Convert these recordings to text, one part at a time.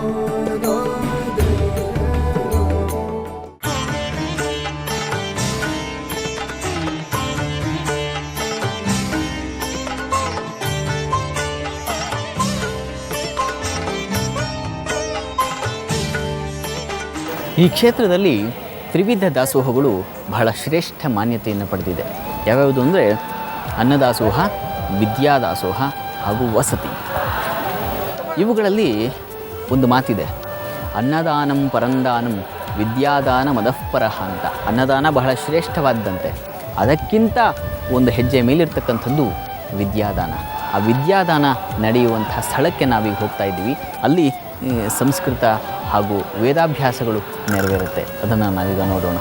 ಈ ಕ್ಷೇತ್ರದಲ್ಲಿ ತ್ರಿವಿಧ ದಾಸೋಹಗಳು ಬಹಳ ಶ್ರೇಷ್ಠ ಮಾನ್ಯತೆಯನ್ನು ಪಡೆದಿದೆ. ಯಾವ್ಯಾವುದು ಅಂದರೆ ಅನ್ನದಾಸೋಹ, ವಿದ್ಯಾದಾಸೋಹ ಹಾಗೂ ವಸತಿ. ಇವುಗಳಲ್ಲಿ ಒಂದು ಮಾತಿದೆ. ಅನ್ನದಾನಂ ಪರಂದಾನಂ ವಿದ್ಯಾದಾನ ಮದಃಪರಹ ಅಂತ. ಅನ್ನದಾನ ಬಹಳ ಶ್ರೇಷ್ಠವಾದ್ದಂತೆ ಅದಕ್ಕಿಂತ ಒಂದು ಹೆಜ್ಜೆ ಮೇಲಿರ್ತಕ್ಕಂಥದ್ದು ವಿದ್ಯಾದಾನ. ಆ ವಿದ್ಯಾದಾನ ನಡೆಯುವಂಥ ಸ್ಥಳಕ್ಕೆ ನಾವೀಗ ಹೋಗ್ತಾ ಇದ್ದೀವಿ. ಅಲ್ಲಿ ಸಂಸ್ಕೃತ ಹಾಗೂ ವೇದಾಭ್ಯಾಸಗಳು ನೆರವೇರುತ್ತೆ. ಅದನ್ನು ನಾವೀಗ ನೋಡೋಣ.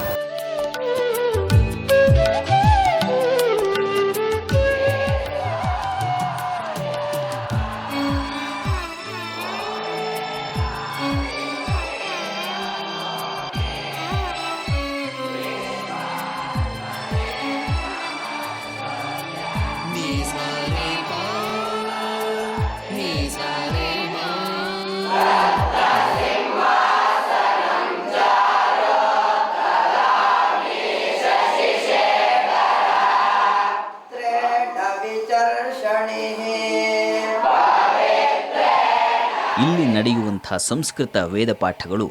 ನಡೆಯುವಂಥ ಸಂಸ್ಕೃತ ವೇದ ಪಾಠಗಳು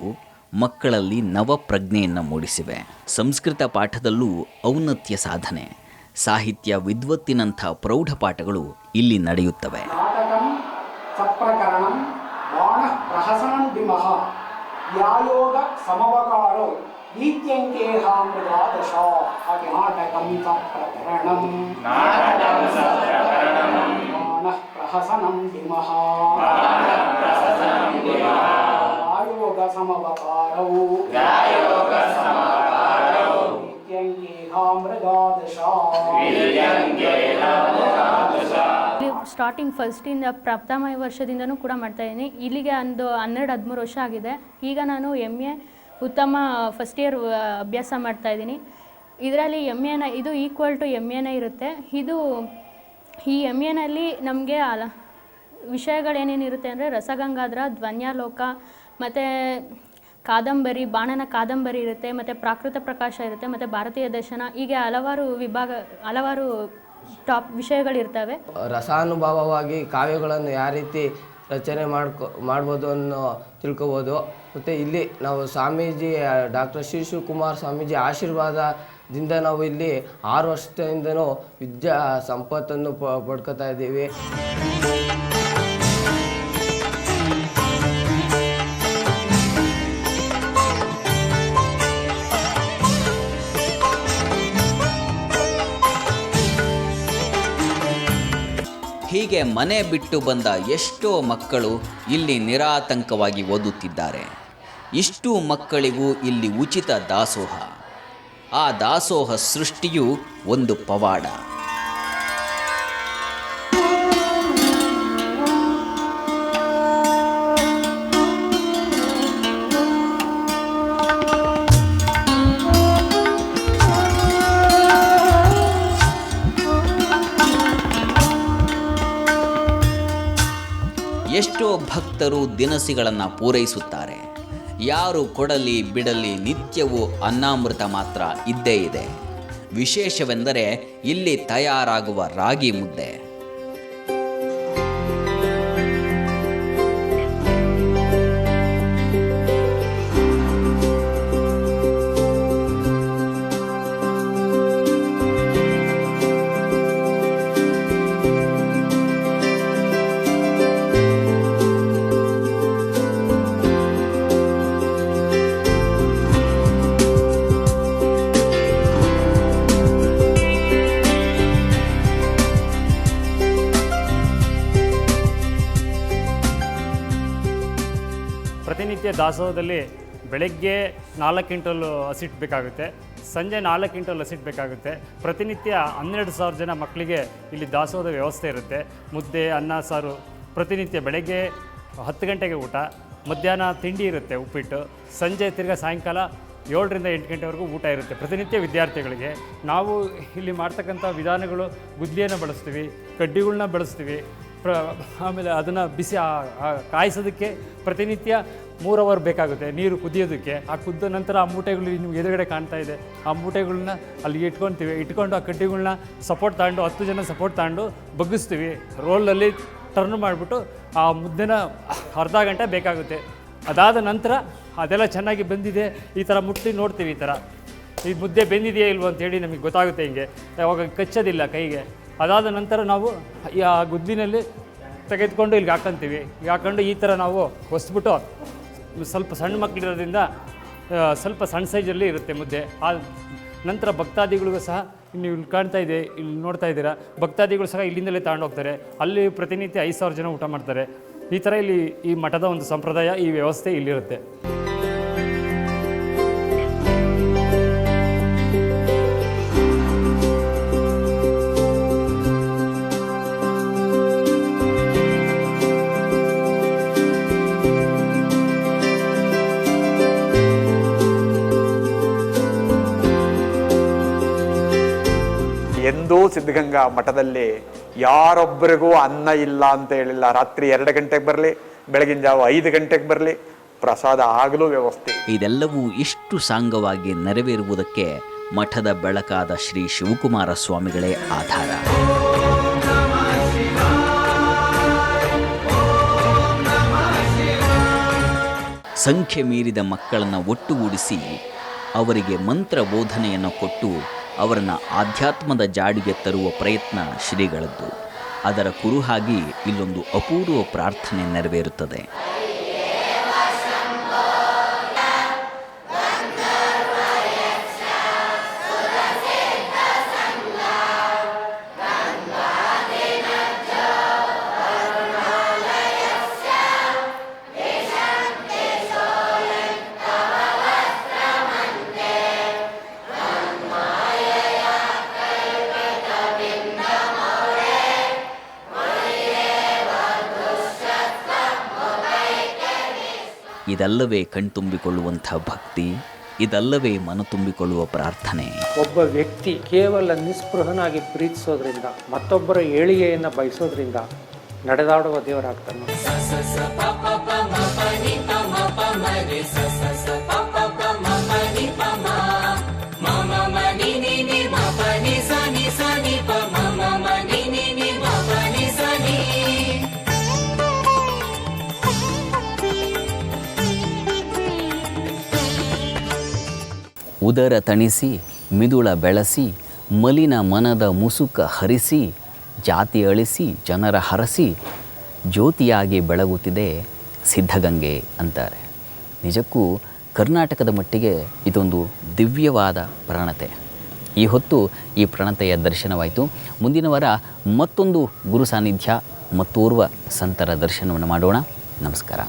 ಮಕ್ಕಳಲ್ಲಿ ನವಪ್ರಜ್ಞೆಯನ್ನು ಮೂಡಿಸಿವೆ. ಸಂಸ್ಕೃತ ಪಾಠದಲ್ಲೂ ಔನ್ನತ್ಯ ಸಾಧನೆ ಸಾಹಿತ್ಯ ವಿದ್ವತ್ತಿನಂಥ ಪ್ರೌಢ ಪಾಠಗಳು ಇಲ್ಲಿ ನಡೆಯುತ್ತವೆ. ನಾಟಕಂ ಸಪ್ರಕರಣಂ ಬಾಣ ಪ್ರಹಸನಂ ಆಯೋಗ ಸಮವಕಾರವು ಇಲ್ಲಿ ಸ್ಟಾರ್ಟಿಂಗ್ ಫಸ್ಟಿಂದ ಪ್ರಥಮ ವರ್ಷದಿಂದನೂ ಕೂಡ ಮಾಡ್ತಾ ಇದ್ದೀನಿ. ಇಲ್ಲಿಗೆ ಒಂದು ಹನ್ನೆರಡು ಹದಿಮೂರು ವರ್ಷ ಆಗಿದೆ. ಈಗ ನಾನು ಎಂ ಎ ಉತ್ತಮ ಫಸ್ಟ್ ಇಯರ್ ಅಭ್ಯಾಸ ಮಾಡ್ತಾ ಇದ್ದೀನಿ. ಇದರಲ್ಲಿ ಎಂ ಎನ ಇದು ಈಕ್ವಲ್ ಟು ಎಂ ಎನೇ ಇರುತ್ತೆ. ಇದು ಈ ಎಂ ಎನಲ್ಲಿ ನಮಗೆ ಅಲ ವಿಷಯಗಳೇನೇನಿರುತ್ತೆ ಅಂದರೆ ರಸಗಂಗಾಧರ, ಧ್ವನ್ಯಾಲೋಕ, ಮತ್ತು ಕಾದಂಬರಿ, ಬಾಣನ ಕಾದಂಬರಿ ಇರುತ್ತೆ, ಮತ್ತು ಪ್ರಾಕೃತ ಪ್ರಕಾಶ ಇರುತ್ತೆ, ಮತ್ತು ಭಾರತೀಯ ದರ್ಶನ, ಹೀಗೆ ಹಲವಾರು ವಿಭಾಗ, ಹಲವಾರು ಟಾಪ್ ವಿಷಯಗಳಿರ್ತವೆ. ರಸಾನುಭವವಾಗಿ ಕಾವ್ಯಗಳನ್ನು ಯಾವ ರೀತಿ ರಚನೆ ಮಾಡ್ಕೊ, ಮಾಡ್ಬೋದು ಅನ್ನೋ ತಿಳ್ಕೊಬೋದು. ಮತ್ತು ಇಲ್ಲಿ ನಾವು ಸ್ವಾಮೀಜಿ, ಡಾಕ್ಟರ್ ಶ್ರೀ ಶಿವಕುಮಾರ್ ಸ್ವಾಮೀಜಿ ಆಶೀರ್ವಾದದಿಂದ ನಾವು ಇಲ್ಲಿ ಆರು ವರ್ಷದಿಂದನೂ ವಿದ್ಯಾ ಸಂಪತ್ತನ್ನು ಪ, ಪಡ್ಕೊತಾ ಇದ್ದೀವಿ. ಹೀಗೆ ಮನೆ ಬಿಟ್ಟು ಬಂದ ಎಷ್ಟೋ ಮಕ್ಕಳು ಇಲ್ಲಿ ನಿರಾತಂಕವಾಗಿ ಓದುತ್ತಿದ್ದಾರೆ. ಇಷ್ಟು ಮಕ್ಕಳಿಗೂ ಇಲ್ಲಿ ಉಚಿತ ದಾಸೋಹ. ಆ ದಾಸೋಹ ಸೃಷ್ಟಿಯು ಒಂದು ಪವಾಡ. ಎಷ್ಟೋ ಭಕ್ತರು ದಿನಸಿಗಳನ್ನು ಪೂರೈಸುತ್ತಾರೆ. ಯಾರು ಕೊಡಲಿ ಬಿಡಲಿ ನಿತ್ಯವೂ ಅನ್ನಾಮೃತ ಮಾತ್ರ ಇದ್ದೇ ಇದೆ. ವಿಶೇಷವೆಂದರೆ ಇಲ್ಲಿ ತಯಾರಾಗುವ ರಾಗಿ ಮುದ್ದೆ. ಪ್ರತಿನಿತ್ಯ ದಾಸೋಹದಲ್ಲಿ ಬೆಳಗ್ಗೆ ನಾಲ್ಕು ಕ್ವಿಂಟಲ್ ಹಸಿಟ್ಟು ಬೇಕಾಗುತ್ತೆ, ಸಂಜೆ ನಾಲ್ಕು ಕ್ವಿಂಟಲ್ ಹಸಿಟ್ಟು ಬೇಕಾಗುತ್ತೆ. ಪ್ರತಿನಿತ್ಯ ಹನ್ನೆರಡು ಸಾವಿರ ಜನ ಮಕ್ಕಳಿಗೆ ಇಲ್ಲಿ ದಾಸೋಹದ ವ್ಯವಸ್ಥೆ ಇರುತ್ತೆ. ಮುದ್ದೆ, ಅನ್ನ, ಸಾರು, ಪ್ರತಿನಿತ್ಯ ಬೆಳಗ್ಗೆ ಹತ್ತು ಗಂಟೆಗೆ ಊಟ, ಮಧ್ಯಾಹ್ನ ತಿಂಡಿ ಇರುತ್ತೆ ಉಪ್ಪಿಟ್ಟು, ಸಂಜೆ ತಿರ್ಗಾ ಸಾಯಂಕಾಲ ಏಳರಿಂದ ಎಂಟು ಗಂಟೆವರೆಗೂ ಊಟ ಇರುತ್ತೆ ಪ್ರತಿನಿತ್ಯ ವಿದ್ಯಾರ್ಥಿಗಳಿಗೆ. ನಾವು ಇಲ್ಲಿ ಮಾಡ್ತಕ್ಕಂಥ ವಿಧಾನಗಳು ಗುದ್ಲಿಯನ್ನು ಬಳಸ್ತೀವಿ ಕಡ್ಡಿಗಳನ್ನ ಬಳಸ್ತೀವಿ ಪ್ರ, ಆಮೇಲೆ ಅದನ್ನು ಬಿಸಿ ಕಾಯಿಸೋದಕ್ಕೆ ಪ್ರತಿನಿತ್ಯ ಮೂರು ಅವರ್ ಬೇಕಾಗುತ್ತೆ, ನೀರು ಕುದಿಯೋದಕ್ಕೆ. ಆ ಕುದ್ದ ನಂತರ ಆ ಮೂಟೆಗಳು ನಿಮ್ಗೆ ಎದುರುಗಡೆ ಕಾಣ್ತಾ ಇದೆ. ಆ ಮೂಟೆಗಳನ್ನ ಅಲ್ಲಿ ಇಟ್ಕೊತೀವಿ. ಇಟ್ಕೊಂಡು ಆ ಕಡ್ಡಿಗಳನ್ನ ಸಪೋರ್ಟ್ ತಗೊಂಡು, ಹತ್ತು ಜನ ಸಪೋರ್ಟ್ ತಗೊಂಡು ಬಗ್ಗಿಸ್ತೀವಿ. ರೋಲಲ್ಲಿ ಟರ್ನ್ ಮಾಡಿಬಿಟ್ಟು ಆ ಮುದ್ದೆನ ಅರ್ಧ ಗಂಟೆ ಬೇಕಾಗುತ್ತೆ. ಅದಾದ ನಂತರ ಅದೆಲ್ಲ ಚೆನ್ನಾಗಿ ಬಂದಿದೆ. ಈ ಥರ ಮುಟ್ಟಿ ನೋಡ್ತೀವಿ ಈ ಥರ ಈ ಮುದ್ದೆ ಬೆಂದಿದೆಯಾ ಇಲ್ವೋ ಅಂತೇಳಿ ನಮಗೆ ಗೊತ್ತಾಗುತ್ತೆ ಹಿಂಗೆ. ಯಾವಾಗ ಕಚ್ಚೋದಿಲ್ಲ ಕೈಗೆ. ಅದಾದ ನಂತರ ನಾವು ಈ ಆ ಗುದ್ದಿನಲ್ಲಿ ತೆಗೆದುಕೊಂಡು ಇಲ್ಲಿಗೆ ಹಾಕೊಂತೀವಿ. ಈಗ ಹಾಕೊಂಡು ಈ ಥರ ನಾವು ಹೊಸ್ಬಿಟ್ಟು ಸ್ವಲ್ಪ ಸಣ್ಣ ಮಕ್ಕಳಿರೋದ್ರಿಂದ ಸ್ವಲ್ಪ ಸಣ್ಣ ಸೈಜಲ್ಲಿ ಇರುತ್ತೆ ಮುದ್ದೆ. ಆ ನಂತರ ಭಕ್ತಾದಿಗಳಿಗೂ ಸಹ ನೀವು ಇಲ್ಲಿ ಕಾಣ್ತಾ ಇದೆ, ಇಲ್ಲಿ ನೋಡ್ತಾ ಇದ್ದೀರಾ? ಭಕ್ತಾದಿಗಳು ಸಹ ಇಲ್ಲಿಂದಲೇ ಹೋಗ್ತಾರೆ. ಅಲ್ಲಿ ಪ್ರತಿನಿತ್ಯ ಐದು ಸಾವಿರ ಜನ ಊಟ ಮಾಡ್ತಾರೆ. ಈ ಥರ ಇಲ್ಲಿ ಈ ಮಠದ ಒಂದು ಸಂಪ್ರದಾಯ, ಈ ವ್ಯವಸ್ಥೆ ಇಲ್ಲಿರುತ್ತೆ. ಎಂದೂ ಸಿದ್ಧಗಂಗಾ ಮಠದಲ್ಲಿ ಯಾರೊಬ್ಬರಿಗೂ ಅನ್ನ ಇಲ್ಲ ಅಂತ ಹೇಳಿಲ್ಲ. ರಾತ್ರಿ ಎರಡು ಗಂಟೆಗೆ ಬರಲಿ, ಬೆಳಗಿನ ಜಾವ ಐದು ಗಂಟೆಗೆ ಬರಲಿ, ಪ್ರಸಾದ ಆಗಲೂ ವ್ಯವಸ್ಥೆ ಇದೆಲ್ಲವೂ ಇಷ್ಟು ಸಾಂಗವಾಗಿ ನೆರವೇರುವುದಕ್ಕೆ ಮಠದ ಬೆಳಕಾದ ಶ್ರೀ ಶಿವಕುಮಾರ ಸ್ವಾಮಿಗಳೇ ಆಧಾರ. ಸಂಖ್ಯೆ ಮೀರಿದ ಮಕ್ಕಳನ್ನು ಒಟ್ಟುಗೂಡಿಸಿ ಅವರಿಗೆ ಮಂತ್ರ ಬೋಧನೆಯನ್ನು ಕೊಟ್ಟು ಅವರನ್ನು ಆಧ್ಯಾತ್ಮದ ಜಾಡಿಗೆ ತರುವ ಪ್ರಯತ್ನ ಶ್ರೀಗಳದ್ದು. ಅದರ ಕುರುಹಾಗಿ ಇಲ್ಲೊಂದು ಅಪೂರ್ವ ಪ್ರಾರ್ಥನೆ ನೆರವೇರುತ್ತದೆ. ಇದಲ್ಲವೇ ಕಣ್ತುಂಬಿಕೊಳ್ಳುವಂಥ ಭಕ್ತಿ, ಇದಲ್ಲವೇ ಮನ ತುಂಬಿಕೊಳ್ಳುವ ಪ್ರಾರ್ಥನೆ. ಒಬ್ಬ ವ್ಯಕ್ತಿ ಕೇವಲ ನಿಸ್ಪೃಹನಾಗಿ ಪ್ರೀತಿಸೋದ್ರಿಂದ, ಮತ್ತೊಬ್ಬರ ಏಳಿಗೆಯನ್ನು ಬಯಸೋದ್ರಿಂದ ನಡೆದಾಡುವ ದೇವರಾಗ್ತಾನೆ. ಉದರ ತಣಿಸಿ, ಮಿದುಳ ಬೆಳೆಸಿ, ಮಲಿನ ಮನದ ಮುಸುಕ ಹರಿಸಿ, ಜಾತಿ ಅಳಿಸಿ, ಜನರ ಹರಸಿ, ಜ್ಯೋತಿಯಾಗಿ ಬೆಳಗುತ್ತಿದೆ ಸಿದ್ಧಗಂಗೆ ಅಂತಾರೆ. ನಿಜಕ್ಕೂ ಕರ್ನಾಟಕದ ಮಟ್ಟಿಗೆ ಇದೊಂದು ದಿವ್ಯವಾದ ಪ್ರಣತೆ. ಈ ಹೊತ್ತು ಈ ಪ್ರಣತೆಯ ದರ್ಶನವಾಯಿತು. ಮುಂದಿನ ವಾರ ಮತ್ತೊಂದು ಗುರು ಸಾನ್ನಿಧ್ಯ ಮತ್ತೋರ್ವ ಸಂತರ ದರ್ಶನವನ್ನು ಮಾಡೋಣ. ನಮಸ್ಕಾರ.